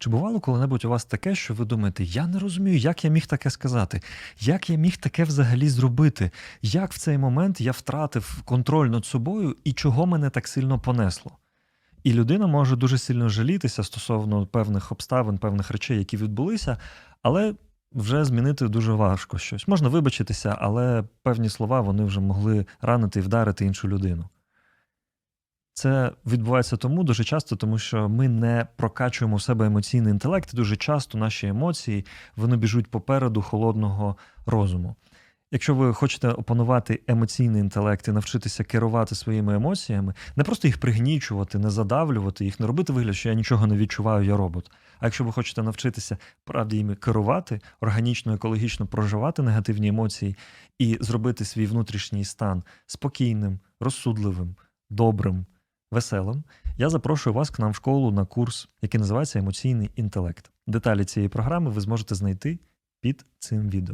Чи бувало коли-небудь у вас таке, що ви думаєте, я не розумію, як я міг таке сказати, як я міг таке взагалі зробити, як в цей момент я втратив контроль над собою і чого мене так сильно понесло? І людина може дуже сильно жалітися стосовно певних обставин, певних речей, які відбулися, але вже змінити дуже важко щось. Можна вибачитися, але певні слова вони вже могли ранити і вдарити іншу людину. Це відбувається тому дуже часто, тому що ми не прокачуємо в себе емоційний інтелект. Дуже часто наші емоції вони біжуть попереду холодного розуму. Якщо ви хочете опанувати емоційний інтелект і навчитися керувати своїми емоціями, не просто їх пригнічувати, не задавлювати їх, не робити вигляд, що я нічого не відчуваю, я робот. А якщо ви хочете навчитися правді їми керувати, органічно, екологічно проживати негативні емоції і зробити свій внутрішній стан спокійним, розсудливим, добрим, веселим, я запрошую вас к нам в школу на курс, який називається Емоційний інтелект. Деталі цієї програми ви зможете знайти під цим відео.